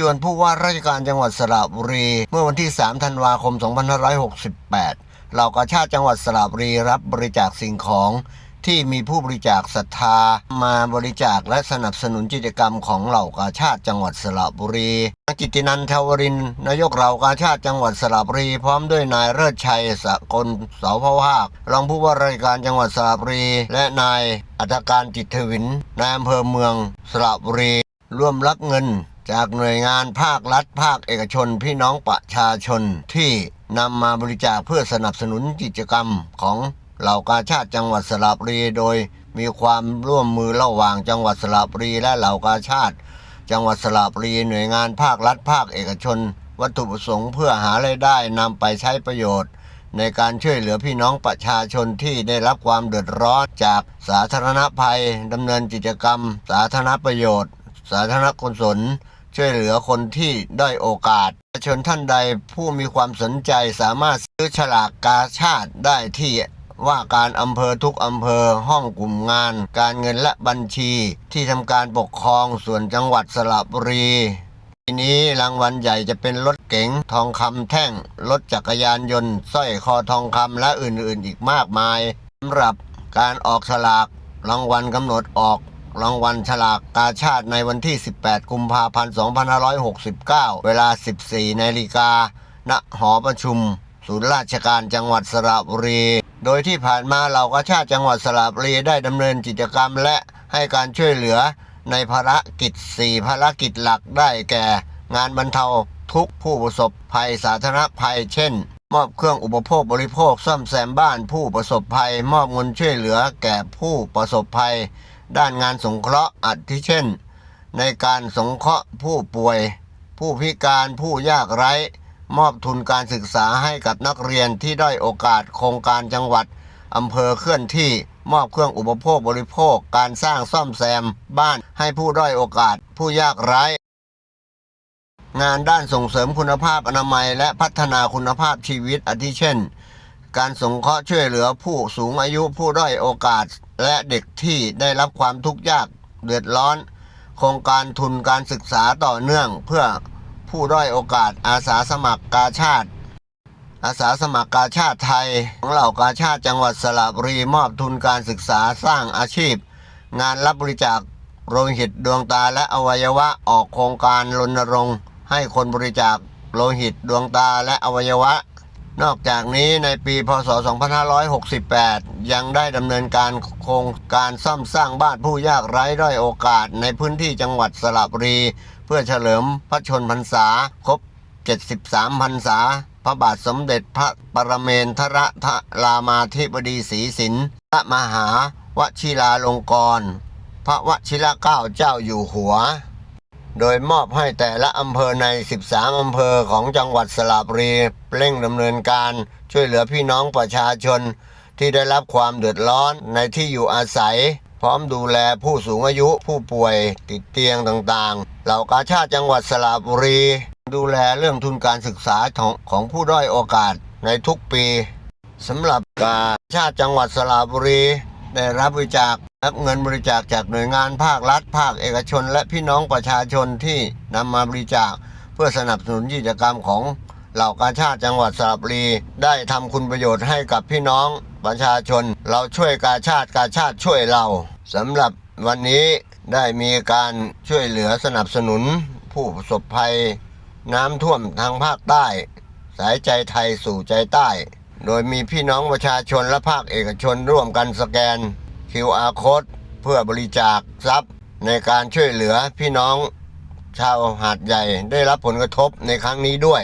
จวนผู้ว่าราชการจังหวัดสระบุรี เมื่อวันที่ 3 ธันวาคม 2568 เหล่ากาชาติจังหวัดสระบุรีรับบริจาคสิ่งของที่มีผู้บริจาคศรัทธามาบริจาคและสนับสนุนกิจกรรมของเหล่ากาชาติจังหวัดสระบุรีกิตินันทวรินนายกเหล่ากาชาติจังหวัดสระบุรี พร้อมด้วยนายเลิศชัยสกลเสาพภาครองผู้ว่าราชการจังหวัดสระบุรี และนายอัธการจิตทวินนายอำเภอเมืองสระบุรี ร่วมรับเงิน จากหน่วยงานภาครัฐ ภาคเอกชน พี่น้องประชาชนที่นำมาบริจาคเพื่อสนับสนุนกิจกรรมของเหล่ากาชาติจังหวัดสระบุรี โดยมีความร่วมมือระหว่างจังหวัดสระบุรีและเหล่ากาชาติ จังหวัดสระบุรีหน่วยงานภาครัฐ ภาคเอกชน วัตถุประสงค์เพื่อหารายได้นำไปใช้ประโยชน์ ในการช่วยเหลือพี่น้องประชาชนที่ได้รับความเดือดร้อนจากสาธารณภัยดำเนินกิจกรรม สาธารณประโยชน์ สาธารณกุศล ช่วยเหลือคนที่ด้อยโอกาสประชาชนท่านใดผู้มีความสนใจสามารถซื้อฉลากกาชาติได้ที่ว่าการอำเภอทุกอำเภอห้องกลุ่มงาน การเงินและบัญชี ที่ทำการปกครองส่วนจังหวัดสระบุรีทีนี้รางวัลใหญ่จะเป็นรถเก๋งทองคำแท่ง รถจักรยานยนต์สร้อยคอทองคำและอื่นๆ อีกมากมายสำหรับการออกฉลากรางวัลกำหนดออก รางวัลฉลากกาชาติในวันที่ 18 กุมภาพันธ์ 2569 เวลา 14นาฬิกา ณ หอประชุม ศูนย์ราชการจังหวัดสระบุรี โดยที่ผ่านมาเหล่ากาชาติจังหวัดสระบุรีได้ดำเนินกิจกรรมและให้การช่วยเหลือในภารกิจ 4 ภารกิจหลักได้แก่ งานบรรเทาทุกข์ผู้ประสบภัยสาธารณภัย เช่น มอบเครื่องอุปโภคบริโภคซ่อมแซมบ้านผู้ประสบภัย มอบเงินช่วยเหลือแก่ผู้ประสบภัย ด้านงานสงเคราะห์อาทิเช่น ในการสงเคราะห์ผู้ป่วย ผู้พิการผู้ยากไร้ มอบทุนการศึกษาให้กับนักเรียนที่ด้อยโอกาสโครงการจังหวัดอำเภอเคลื่อนที่มอบเครื่องอุปโภคบริโภค การสร้างซ่อมแซม บ้านให้ผู้ด้อยโอกาส ผู้ยากไร้ งานด้านส่งเสริมคุณภาพอนามัย และพัฒนาคุณภาพชีวิตอาทิเช่น การสงเคราะห์ช่วยเหลือผู้สูงอายุผู้ด้อยโอกาส และเด็กที่ได้รับความทุกข์ยากเดือดร้อน โครงการทุนการศึกษาต่อเนื่อง เพื่อผู้ด้อยโอกาสอาสาสมัครกาชาติ อาสาสมัครกาชาติไทย ของเหล่ากาชาติจังหวัดสระบุรีมอบทุนการศึกษาสร้างอาชีพ งานรับบริจาคโลหิตดวงตาและอวัยวะออกโครงการรณรงค์ ให้คนบริจาคโลหิตดวงตาและอวัยวะ นอกจากนี้ในปีพศ 2568 ยังได้ดำเนินการโครงการซ่อมสร้างบ้านผู้ยากไร้ด้อยโอกาสในพื้นที่จังหวัดสระบุรี เพื่อเฉลิมพระชนพรรษา ครบ 73 พรรษา พระบาทสมเด็จพระปรเมนทรทรามาธิบดีศรีสินพระมหาวชิราลงกรณพระวชิรเกล้าเจ้าอยู่หัว โดยมอบให้แต่ละอำเภอใน 13 อำเภอของจังหวัดสระบุรีเร่งดำเนินการช่วยเหลือพี่น้องประชาชน ที่ได้รับความเดือดร้อนในที่อยู่อาศัย พร้อมดูแลผู้สูงอายุผู้ป่วยติดเตียงต่างๆ เหล่ากาชาติจังหวัดสระบุรี ดูแลเรื่องทุนการศึกษาของของผู้ด้อยโอกาสในทุกปีสำหรับกาชาติจังหวัดสระบุรี ได้รับบริจาค รับเงินบริจาคจากหน่วยงานภาครัฐ ภาคเอกชน และพี่น้องประชาชนที่นำมาบริจาค เพื่อสนับสนุนกิจกรรมของเหล่ากาชาติจังหวัดสระบุรี ได้ทำคุณประโยชน์ให้กับพี่น้องประชาชน เราช่วยกาชาติกาชาติช่วยเราสำหรับวันนี้ได้มีการช่วยเหลือสนับสนุน ผู้ประสบภัย น้ำท่วมทางภาคใต้ สายใจไทยสู่ใจใต้ โดยมีพี่น้องประชาชนและภาคเอกชนร่วมกันสแกน QR code เพื่อบริจาคทรัพย์ในการช่วยเหลือพี่น้องชาวหาดใหญ่ได้รับผลกระทบในครั้งนี้ด้วย